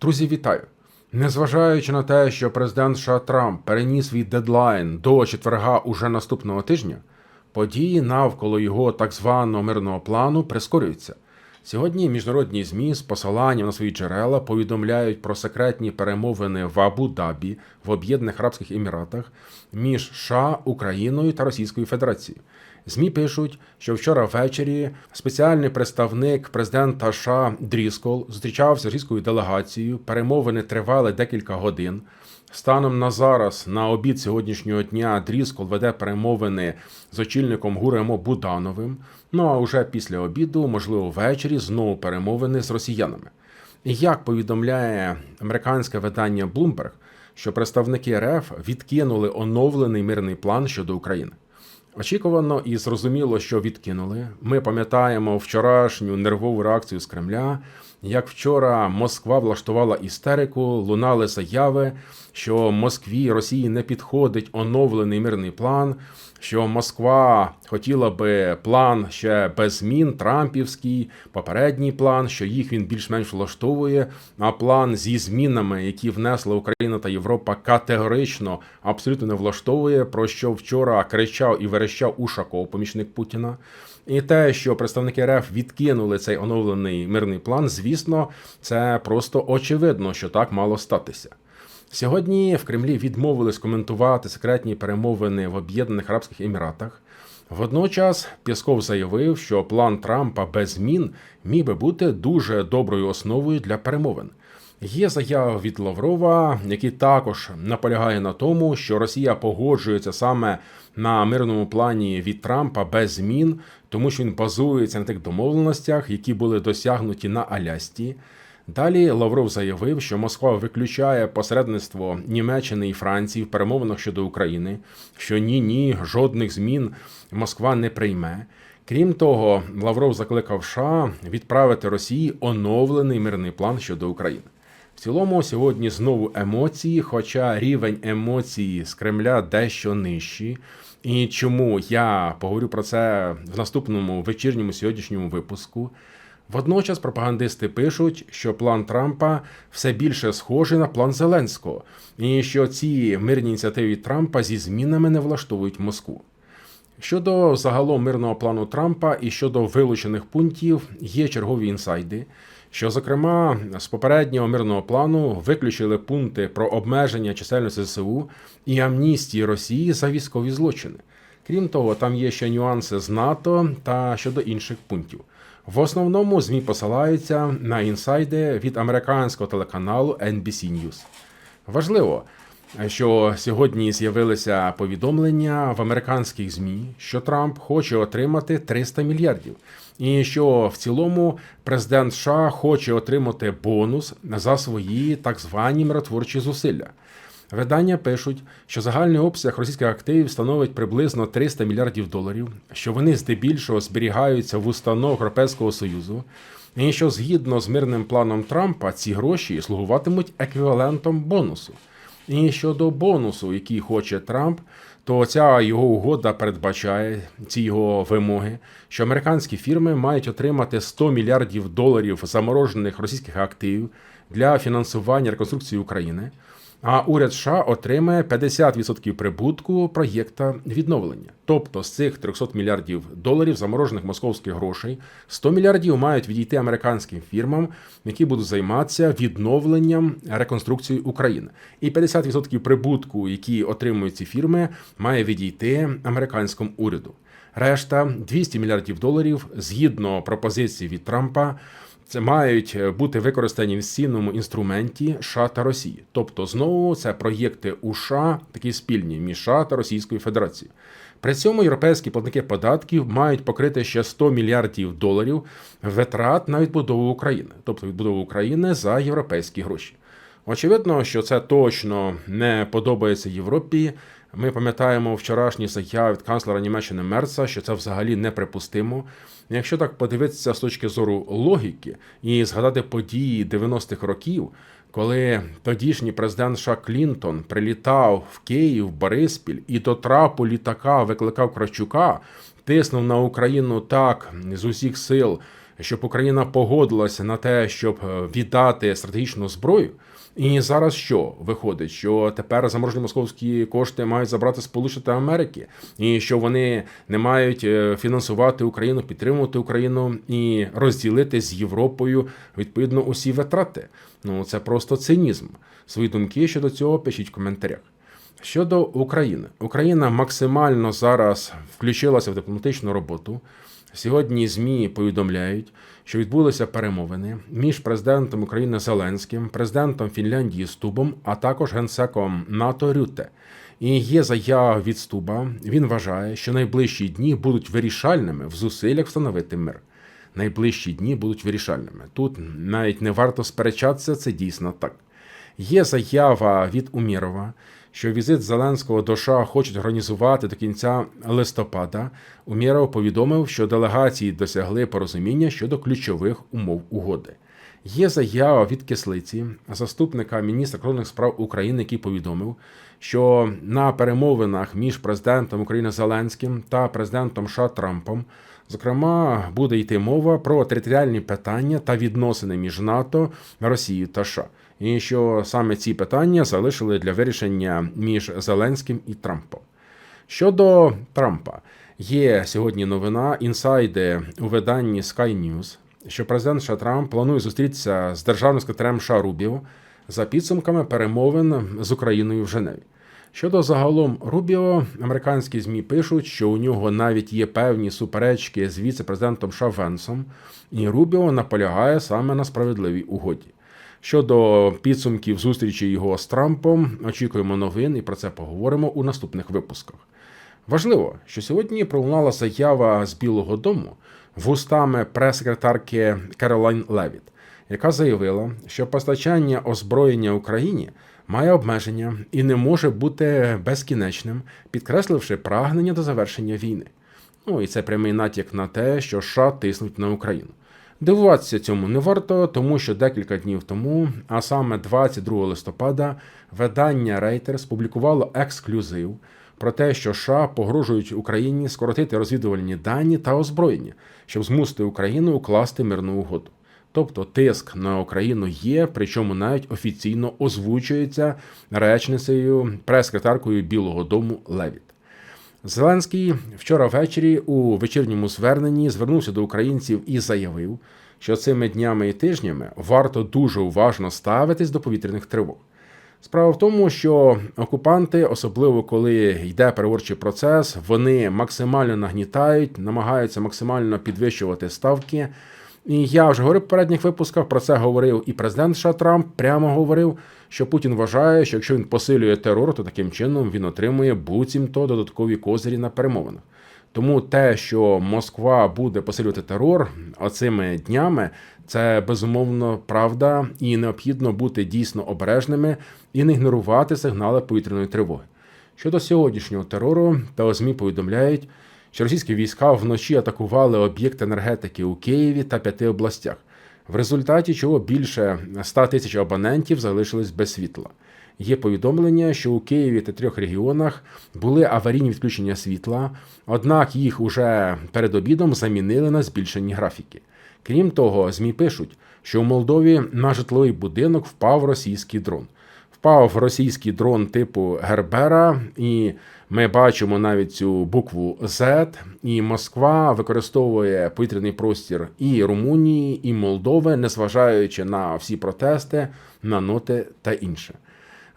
Друзі, вітаю! Незважаючи на те, що президент США Трамп переніс свій дедлайн до четверга уже наступного тижня, події навколо його так званого мирного плану прискорюються. Сьогодні міжнародні ЗМІ з посиланням на свої джерела повідомляють про секретні перемовини в Абу-Дабі в Об'єднаних Арабських Еміратах між США, Україною та Російською Федерацією. ЗМІ пишуть, що вчора ввечері спеціальний представник президента США Дріскол зустрічався з російською делегацією. Перемовини тривали декілька годин. Станом на зараз, на обід сьогоднішнього дня, Дріскол веде перемовини з очільником ГУРМО Будановим. Ну а уже після обіду, можливо, ввечері, знову перемовини з росіянами. Як повідомляє американське видання Bloomberg, що представники РФ відкинули оновлений мирний план щодо України. Очікувано і зрозуміло, що відкинули. Ми пам'ятаємо вчорашню нервову реакцію з Кремля. Як вчора Москва влаштувала істерику, лунали заяви, що Москві Росії не підходить оновлений мирний план, що Москва хотіла би план ще без змін, Трампівський, попередній план, що їх він більш-менш влаштовує. А план зі змінами, які внесла Україна та Європа, категорично абсолютно не влаштовує. Про що вчора кричав і верещав Ушаков, помічник Путіна. І те, що представники РФ відкинули цей оновлений мирний план, звісно, це просто очевидно, що так мало статися. Сьогодні в Кремлі відмовились коментувати секретні перемовини в Об'єднаних Арабських Еміратах. Водночас Пєсков заявив, що план Трампа без змін міг би бути дуже доброю основою для перемовин. Є заява від Лаврова, який також наполягає на тому, що Росія погоджується саме на мирному плані від Трампа без змін, тому що він базується на тих домовленостях, які були досягнуті на Алясті. Далі Лавров заявив, що Москва виключає посередництво Німеччини і Франції в перемовинах щодо України, що ні, ні, жодних змін Москва не прийме. Крім того, Лавров закликав США відправити Росії оновлений мирний план щодо України. Цілому, сьогодні знову емоції, хоча рівень емоцій з Кремля дещо нижчий. І чому я поговорю про це в наступному вечірньому сьогоднішньому випуску. Водночас пропагандисти пишуть, що план Трампа все більше схожий на план Зеленського, і що ці мирні ініціативи Трампа зі змінами не влаштовують Москву. Щодо загалом мирного плану Трампа і щодо вилучених пунктів є чергові інсайди, що, зокрема, з попереднього мирного плану виключили пункти про обмеження чисельності ЗСУ і амністії Росії за військові злочини. Крім того, там є ще нюанси з НАТО та щодо інших пунктів. В основному ЗМІ посилаються на інсайди від американського телеканалу NBC News. Важливо, що сьогодні з'явилися повідомлення в американських ЗМІ, що Трамп хоче отримати 300 мільярдів, і що в цілому президент США хоче отримати бонус за свої так звані миротворчі зусилля. Видання пишуть, що загальний обсяг російських активів становить приблизно 300 мільярдів доларів, що вони здебільшого зберігаються в установах Європейського Союзу, і що згідно з мирним планом Трампа ці гроші слугуватимуть еквівалентом бонусу. І щодо бонусу, який хоче Трамп, то ця його угода передбачає ці його вимоги, що американські фірми мають отримати 100 мільярдів доларів заморожених російських активів для фінансування реконструкції України. А уряд США отримає 50% прибутку проєкта відновлення. Тобто з цих 300 мільярдів доларів заморожених московських грошей 100 мільярдів мають відійти американським фірмам, які будуть займатися відновленням реконструкції України. І 50% прибутку, які отримують ці фірми, має відійти американському уряду. Решта 200 мільярдів доларів згідно пропозиції від Трампа. Це мають бути використані в цінному інструменті США та Росії. Тобто, знову це проєкти США, такі спільні між США та Російською Федерацією. При цьому європейські платники податків мають покрити ще 100 мільярдів доларів витрат на відбудову України, тобто відбудову України за європейські гроші. Очевидно, що це точно не подобається Європі. Ми пам'ятаємо вчорашні заяви від канцлера Німеччини Мерца, що це взагалі неприпустимо. Якщо так подивитися з точки зору логіки і згадати події 90-х років, коли тодішній президент США Клінтон прилітав в Київ, Бориспіль і до трапу літака викликав Кравчука, тиснув на Україну так з усіх сил щоб Україна погодилася на те, щоб е, віддати стратегічну зброю. І зараз що виходить? Що тепер заморожені московські кошти мають забрати Сполучені Америки, і що вони не мають е, фінансувати Україну, підтримувати Україну і розділити з Європою відповідно усі витрати. Ну це просто цинізм. Свої думки щодо цього пишіть в коментарях. Щодо України, Україна максимально зараз включилася в дипломатичну роботу. Сьогодні ЗМІ повідомляють, що відбулися перемовини між президентом України Зеленським, президентом Фінляндії Стубом, а також генсеком НАТО Рюте. І є заява від Стуба. Він вважає, що найближчі дні будуть вирішальними в зусиллях встановити мир. Найближчі дні будуть вирішальними. Тут навіть не варто сперечатися, це дійсно так. Є заява від Умірова, що візит Зеленського до США хочуть організувати до кінця листопада. Уміров повідомив, що делегації досягли порозуміння щодо ключових умов угоди. Є заява від кислиці, заступника міністра кордонних справ України, який повідомив, що на перемовинах між президентом України Зеленським та президентом США Трампом, зокрема, буде йти мова про територіальні питання та відносини між НАТО, Росією та США і що саме ці питання залишили для вирішення між Зеленським і Трампом. Щодо Трампа, є сьогодні новина інсайди у виданні Sky News, що президент США Трамп планує зустрітися з державним секретарем США Рубіо за підсумками перемовин з Україною в Женеві. Щодо загалом Рубіо, американські змі пишуть, що у нього навіть є певні суперечки з віце-президентом США Венсом, і Рубіо наполягає саме на справедливій угоді. Щодо підсумків зустрічі його з Трампом, очікуємо новин і про це поговоримо у наступних випусках. Важливо, що сьогодні пролунала заява з Білого Дому вустами прес-секретарки Керолайн Левіт, яка заявила, що постачання озброєння Україні має обмеження і не може бути безкінечним, підкресливши прагнення до завершення війни. Ну і це прямий натяк на те, що США тиснуть на Україну. Дивуватися цьому не варто, тому що декілька днів тому, а саме 22 листопада, видання Reuters публікувало ексклюзив про те, що США погрожують Україні скоротити розвідувальні дані та озброєння, щоб змусити Україну укласти мирну угоду. Тобто тиск на Україну є, причому навіть офіційно озвучується речницею прес-секретаркою Білого Дому Левіт. Зеленський вчора ввечері у вечірньому зверненні звернувся до українців і заявив, що цими днями і тижнями варто дуже уважно ставитись до повітряних тривог. Справа в тому, що окупанти, особливо коли йде переворчий процес, вони максимально нагнітають, намагаються максимально підвищувати ставки. І я вже говорив в передніх випусках про це говорив і президент США Трамп прямо говорив, що Путін вважає, що якщо він посилює терор, то таким чином він отримує буцімто додаткові козирі на перемовинах. Тому те, що Москва буде посилювати терор оцими днями, це безумовно правда, і необхідно бути дійсно обережними і не ігнорувати сигнали повітряної тривоги. Щодо сьогоднішнього терору, та ЗМІ повідомляють що російські війська вночі атакували об'єкт енергетики у Києві та п'яти областях, в результаті чого більше 100 тисяч абонентів залишились без світла. Є повідомлення, що у Києві та трьох регіонах були аварійні відключення світла, однак їх уже перед обідом замінили на збільшені графіки. Крім того, ЗМІ пишуть, що у Молдові на житловий будинок впав російський дрон. Впав російський дрон типу Гербера і ми бачимо навіть цю букву Z, і Москва використовує повітряний простір і Румунії, і Молдови, незважаючи на всі протести, на ноти та інше.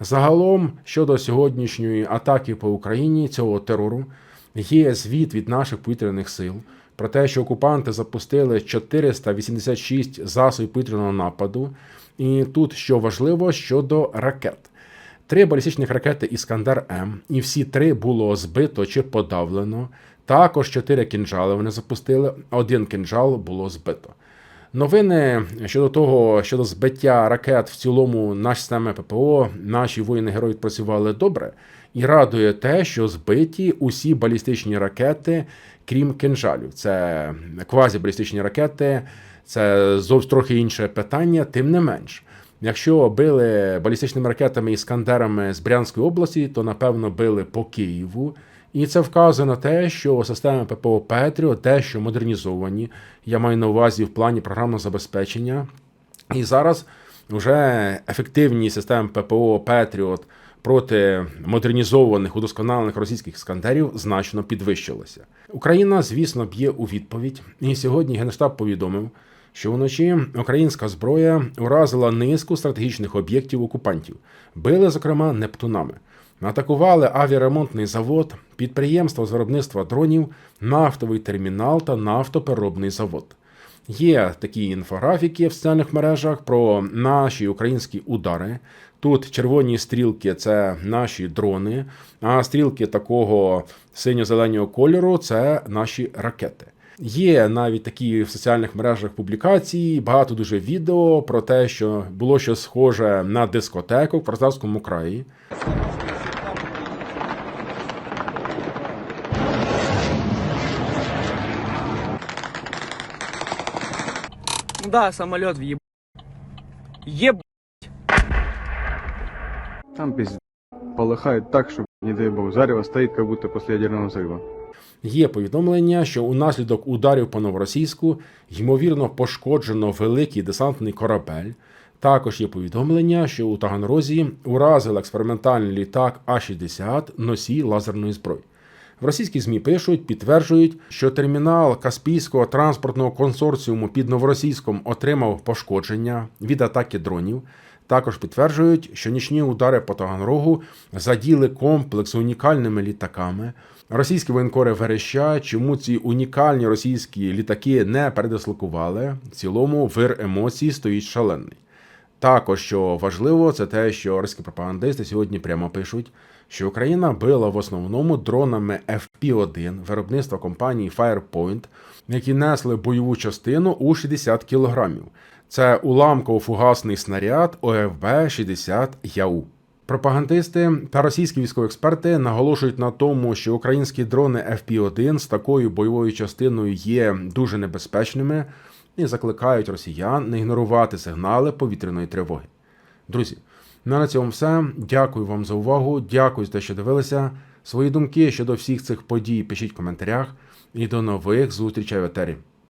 Загалом щодо сьогоднішньої атаки по Україні цього терору є звіт від наших повітряних сил про те, що окупанти запустили 486 засобів повітряного нападу. І тут що важливо щодо ракет. Три балістичних ракети Іскандер М, і всі три було збито чи подавлено. Також чотири кінжали вони запустили, один кінжал було збито. Новини щодо того, щодо збиття ракет в цілому наші системи ППО, наші воїни-герої відпрацювали добре. І радує те, що збиті усі балістичні ракети, крім кинжалів. Це квазібалістичні ракети, це зовсім трохи інше питання, тим не менш. Якщо били балістичними ракетами і скандерами з Брянської області, то напевно били по Києву. І це вказує на те, що системи ППО Петріо дещо модернізовані. Я маю на увазі в плані програмного забезпечення. І зараз вже ефективні системи ППО Петріот проти модернізованих удосконалених російських іскандерів значно підвищилася. Україна, звісно, б'є у відповідь. І сьогодні Генштаб повідомив, що вночі українська зброя уразила низку стратегічних об'єктів окупантів, били, зокрема, нептунами. Атакували авіаремонтний завод, підприємство з виробництва дронів, нафтовий термінал та нафтопереробний завод. Є такі інфографіки в соціальних мережах про наші українські удари. Тут червоні стрілки це наші дрони, а стрілки такого синьо-зеленого кольору це наші ракети. Є навіть такі в соціальних мережах публікації, багато дуже відео про те, що було щось схоже на дискотеку в Краснодарському краї. Да, самолет въеб... Еб... Там пиздец. Полыхает так, что, не дай бог, зарево стоит, как будто после ядерного взрыва. Є повідомлення, що унаслідок ударів по новоросійську ймовірно пошкоджено великий десантний корабель. Також є повідомлення, що у Таганрозі уразили експериментальний літак А-60 носій лазерної зброї. В російській ЗМІ пишуть, підтверджують, що термінал Каспійського транспортного консорціуму під Новоросійськом отримав пошкодження від атаки дронів. Також підтверджують, що нічні удари по Таганрогу заділи комплекс унікальними літаками. Російські воєнкори верещать, чому ці унікальні російські літаки не передислокували. В цілому вир емоцій стоїть шалений. Також що важливо, це те, що російські пропагандисти сьогодні прямо пишуть, що Україна била в основному дронами FP-1 виробництва компанії Firepoint, які несли бойову частину у 60 кілограмів. Це уламково-фугасний снаряд ОФБ-60 ЯУ. Пропагандисти та російські військові експерти наголошують на тому, що українські дрони FP-1 з такою бойовою частиною є дуже небезпечними і закликають росіян не ігнорувати сигнали повітряної тривоги. Друзі, на цьому все. Дякую вам за увагу. Дякую за те, що дивилися. Свої думки щодо всіх цих подій пишіть в коментарях. І до нових зустрічей в етері.